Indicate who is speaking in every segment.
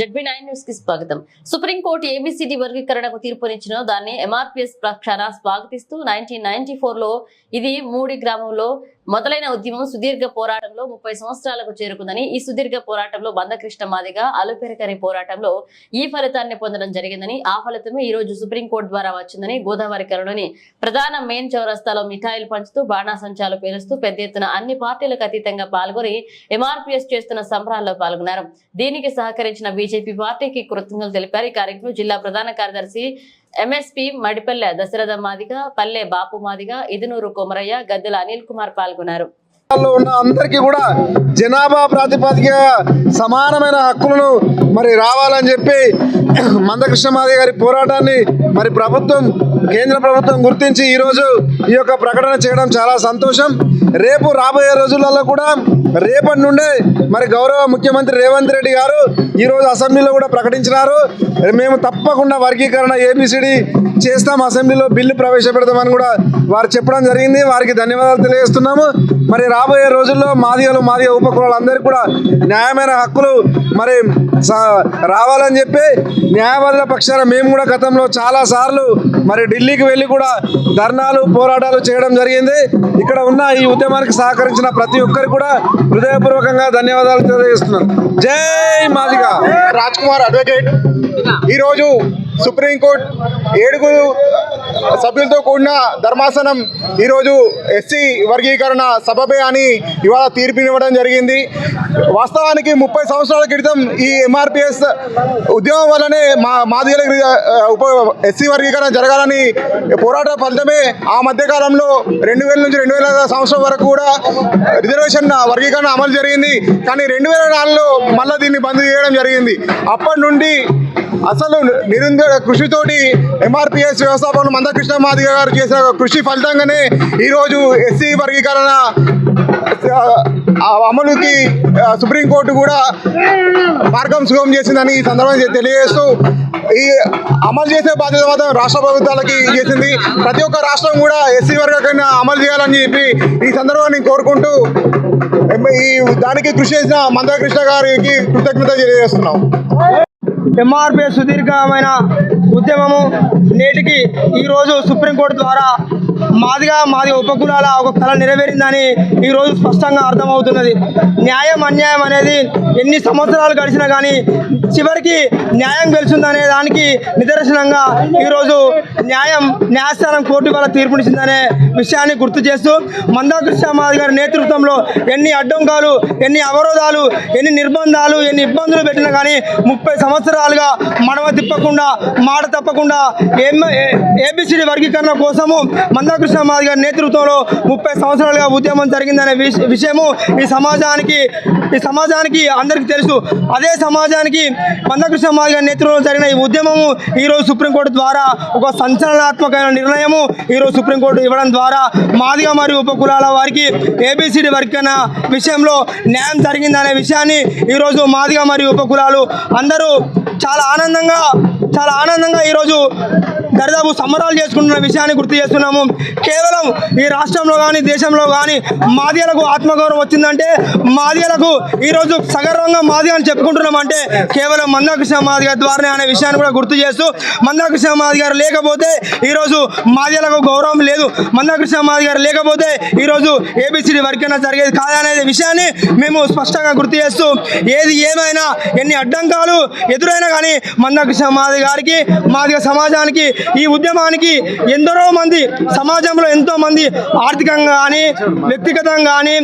Speaker 1: ZB nine న్యూస్కి స్వాగతం. Supreme court A B C D వర్గీకరణకు తీర్పునిచ్చిన దాన్ని ఎంఆర్పిఎస్ పక్షాన స్వాగతిస్తూ నైన్టీన్ నైన్టీ లో ఇది మూడి గ్రామంలో మొదలైన ఉద్యమం సుదీర్ఘ పోరాటంలో ముప్పై సంవత్సరాలకు చేరుకుందని ఈ సుదీర్ఘ పోరాటంలో బంధకృష్ణ మాదిగా అలుపెరకని పోరాటంలో ఈ ఫలితాన్ని పొందడం జరిగిందని ఆ ఫలితమే ఈ రోజు సుప్రీంకోర్టు ద్వారా వచ్చిందని గోదావరి కరుణని ప్రధాన మెయిన్ చౌరస్తాలో మిఠాయిలు పంచుతూ బాణాసంచాలు పేరుస్తూ పెద్ద ఎత్తున అన్ని పార్టీలకు అతీతంగా పాల్గొని ఎంఆర్పీఎస్ చేస్తున్న సంబరాల్లో పాల్గొన్నారు. దీనికి సహకరించిన బీజేపీ పార్టీకి కృతజ్ఞతలు తెలిపారు. ఈ కార్యక్రమం జిల్లా ప్రధాన కార్యదర్శి ఎంఎస్పీ మడిపల్లె దశరథ మాదిగ పల్లె బాపు మాదిగ ఇదునూరు కొమరయ్య గద్దెల అనిల్ కుమార్ పాల్గొన్నారు.
Speaker 2: లో ఉన్న అందరికీ కూడా జనాభా ప్రాతిపదిక సమానమైన హక్కులను మరి రావాలని చెప్పి మందకృష్ణమాది గారి పోరాటాన్ని మరి ప్రభుత్వం కేంద్ర ప్రభుత్వం గుర్తించి ఈరోజు ఈ యొక్క ప్రకటన చేయడం చాలా సంతోషం. రేపు రాబోయే రోజులలో కూడా రేపటి నుండే మరి గౌరవ ముఖ్యమంత్రి రేవంత్ రెడ్డి గారు ఈరోజు అసెంబ్లీలో కూడా ప్రకటించినారు. మేము తప్పకుండా వర్గీకరణ ఏబిసిడి చేస్తాం. అసెంబ్లీలో బిల్లు ప్రవేశపెడతామని కూడా వారు చెప్పడం జరిగింది. వారికి ధన్యవాదాలు తెలియజేస్తున్నాము. మరి రాబోయే రోజుల్లో మాదిగలు మాదిగ ఉపకులాలందరికీ కూడా న్యాయమైన హక్కులు మరి స- రావాలని చెప్పి న్యాయవాదుల పక్షాన మేము కూడా గతంలో చాలా సార్లు మరి ఢిల్లీకి వెళ్ళి కూడా ధర్నాలు పోరాటాలు చేయడం జరిగింది. ఇక్కడ ఉన్న ఈ ఉద్యమానికి సహకరించిన ప్రతి ఒక్కరు కూడా హృదయపూర్వకంగా ధన్యవాదాలు తెలియజేస్తున్నాను. జై మాదిగా.
Speaker 3: రాజ్ కుమార్ అడ్వకేట్. ఈరోజు సుప్రీంకోర్టు ఏడుగురు సభ్యులతో కూడిన ధర్మాసనం ఈరోజు ఎస్సీ వర్గీకరణ సబబే అని ఇవాళ తీర్పునివ్వడం జరిగింది. వాస్తవానికి ముప్పై సంవత్సరాల క్రితం ఈ ఎంఆర్పిఎస్ ఉద్యమం వల్లనే మా మాదిగల ఉప ఎస్సీ వర్గీకరణ జరగాలని పోరాట ఫలితమే ఆ మధ్యకాలంలో రెండు వేల నుంచి రెండు వేల సంవత్సరం వరకు కూడా రిజర్వేషన్ వర్గీకరణ అమలు జరిగింది. కానీ రెండు వేల నాలుగులో మళ్ళీ దీన్ని బంద్ చేయడం జరిగింది. అప్పటి నుండి అసలు నిరుంద కృషితోటి ఎంఆర్పిఎస్ వ్యవస్థాపకులు మందకృష్ణ మాదిగ గారు చేసిన కృషి ఫలితంగానే ఈరోజు ఎస్సీ వర్గీకరణ అమలుకి సుప్రీంకోర్టు కూడా మార్గం సుగమం చేసిందని ఈ సందర్భంగా తెలియజేస్తూ ఈ అమలు చేసే బాధ్యత మాత్రం రాష్ట్ర ప్రభుత్వాలకి చేసింది. ప్రతి ఒక్క రాష్ట్రం కూడా ఎస్సీ వర్గీకరణ అమలు చేయాలని చెప్పి ఈ సందర్భాన్ని కోరుకుంటూ ఈ దానికి కృషి చేసిన మందకృష్ణ గారికి కృతజ్ఞత తెలియజేస్తున్నాం.
Speaker 4: ఎంఆర్పీ సుదీర్ఘమైన ఉద్యమము నేటికి ఈరోజు సుప్రీంకోర్టు ద్వారా మాదిగా మాది ఉపకులాల ఒక కళ నెరవేరిందని ఈరోజు స్పష్టంగా అర్థమవుతున్నది న్యాయం అన్యాయం అనేది ఎన్ని సంవత్సరాలు గడిచినా కానీ చివరికి న్యాయం గెలుచుందనే దానికి నిదర్శనంగా ఈరోజు న్యాయం న్యాయస్థానం కోర్టు వల్ల తీర్పునిచ్చిందనే విషయాన్ని గుర్తు చేస్తూ మందాకృష్ణ మాది గారి నేతృత్వంలో ఎన్ని అడ్డంకాలు ఎన్ని అవరోధాలు ఎన్ని నిర్బంధాలు ఎన్ని ఇబ్బందులు పెట్టినా కానీ ముప్పై సంవత్సరాలుగా మడవ తిప్పకుండా మాట తప్పకుండా ఏబిసిడి వర్గీకరణ కోసము మందాకృష్ణ మాది గారి నేతృత్వంలో ముప్పై సంవత్సరాలుగా ఉద్యమం జరిగిందనే విషయము ఈ సమాజానికి ఈ సమాజానికి అందరికీ తెలుసు. అదే సమాజానికి మందకృష్ణ మాది గారి నేతృత్వంలో జరిగిన ఈ ఉద్యమము ఈరోజు సుప్రీంకోర్టు ద్వారా ఒక సంచలనాత్మకమైన నిర్ణయము ఈరోజు సుప్రీంకోర్టు ఇవ్వడం ద్వారా మాదిగ మరియు ఉపకులాల వారికి ఏబిసిడి వర్గన విషయంలో న్యాయం జరిగిందనే విషయాన్ని ఈరోజు మాదిగ మరియు ఉపకులాలు అందరూ చాలా ఆనందంగా చాలా ఆనందంగా ఈరోజు దరిదాపు సంబరాలు చేసుకుంటున్న విషయాన్ని గుర్తు చేస్తున్నాము. కేవలం ఈ రాష్ట్రంలో కానీ దేశంలో కానీ మాదిగలకు ఆత్మగౌరవం వచ్చిందంటే మాదిగలకు ఈరోజు సగర్వంగా మాది అని చెప్పుకుంటున్నామంటే కేవలం మందాకృష్ణ గారి ద్వారానే అనే విషయాన్ని కూడా గుర్తు చేస్తూ మందాకృష్ణ మాది గారు లేకపోతే ఈరోజు మాదిగలకు గౌరవం లేదు. మందాకృష్ణ మాది గారు లేకపోతే ఈరోజు ఏబిసిడి వర్గీకరణ జరిగేది కాదనే విషయాన్ని మేము స్పష్టంగా గుర్తు చేస్తూ ఏది ఏమైనా ఎన్ని అడ్డంకాలు ఎదురైనా కానీ మందాకృష్ణ మాది గారికి మాదిగ సమాజానికి ఈ ఉద్యమానికి ఎందరో మంది సమాజంలో ఎంతో మంది ఆర్థికంగా కానీ వ్యక్తిగతంగా కానీ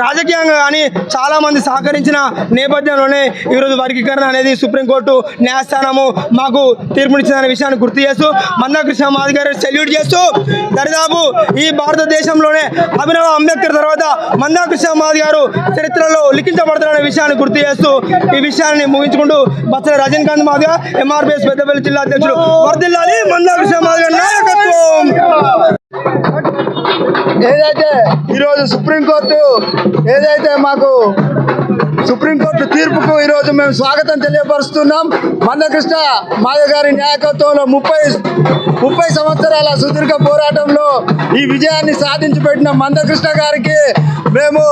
Speaker 4: రాజకీయంగా కానీ చాలా మంది సహకరించిన నేపథ్యంలోనే ఈరోజు వర్గీకరణ అనేది సుప్రీంకోర్టు న్యాయస్థానము మాకు తీర్పునిచ్చిన విషయాన్ని గుర్తు చేస్తూ మందాకృష్ణ మాది గారు సెల్యూట్ చేస్తూ దరిదాపు ఈ భారతదేశంలోనే అభినవ అంబేద్కర్ తర్వాత మందాకృష్ణ మాది గారు చరిత్రలో లిఖించబడతారనే విషయాన్ని గుర్తు చేస్తూ ఈ విషయాన్ని ముగించుకుంటూ బచ్చల రజనీకాంత్ మాదిగా ఎంఆర్పిఎస్ పెద్దపల్లి జిల్లా అధ్యక్షుడు వర్దిల్లాలి. మందాకృష్ణ మాది గారి నాయకత్వం.
Speaker 3: ఏదైతే ఈరోజు సుప్రీంకోర్టు ఏదైతే మాకు
Speaker 5: సుప్రీంకోర్టు తీర్పుకు ఈరోజు మేము స్వాగతం తెలియపరుస్తున్నాం. మందకృష్ణ మాయ గారి నాయకత్వంలో ముప్పై ముప్పై సంవత్సరాల సుదీర్ఘ పోరాటంలో ఈ విజయాన్ని సాధించి పెట్టిన మందకృష్ణ గారికి మేము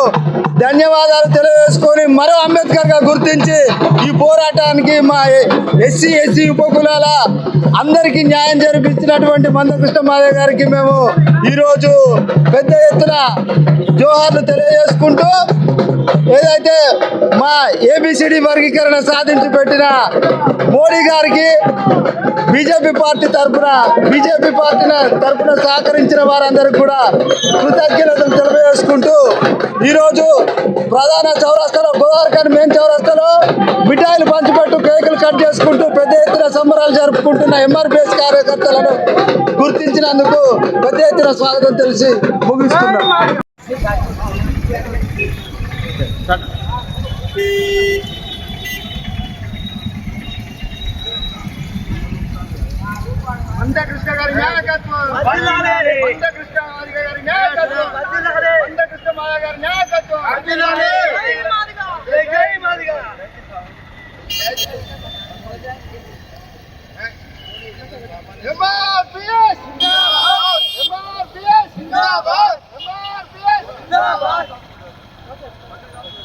Speaker 5: ధన్యవాదాలు తెలియజేసుకొని మరో అంబేద్కర్గా గుర్తించి ఈ పోరాటానికి మా ఎస్సీ ఎస్సీ ఉపకులాల అందరికీ న్యాయం జరిపించినటువంటి మందకృష్ణ మాధవ్ గారికి మేము ఈరోజు పెద్ద ఎత్తున జోహార్లు తెలియజేసుకుంటూ ఏదైతే మా ఏబిసిడి వర్గీకరణ సాధించి పెట్టిన మోడీ గారికి బీజేపీ పార్టీ తరఫున బీజేపీ పార్టీ తరఫున సహకరించిన వారందరికీ కూడా కృతజ్ఞతలు తెలియజేసుకుంటూ ఈరోజు ప్రధాన చౌరస్తాలో గోదావరిఖాన్ మెయిన్ చౌరస్తాలో మిఠాయిలు పంచిపెట్టు కేకులు కట్ చేసుకుంటూ పెద్ద ఎత్తున సంబరాలు జరుపుకుంటున్న ఎంఆర్పిఎస్ కార్యకర్తలను గుర్తించినందుకు పెద్ద ఎత్తున స్వాగతం తెలిసి ముగిస్తున్నాం.
Speaker 3: మందకృష్ణ గారి నాయకత్వం మందకృష్ణ గారి నాయకత్వం. మందకృష్ణ మాయ గారి నాయకత్వం.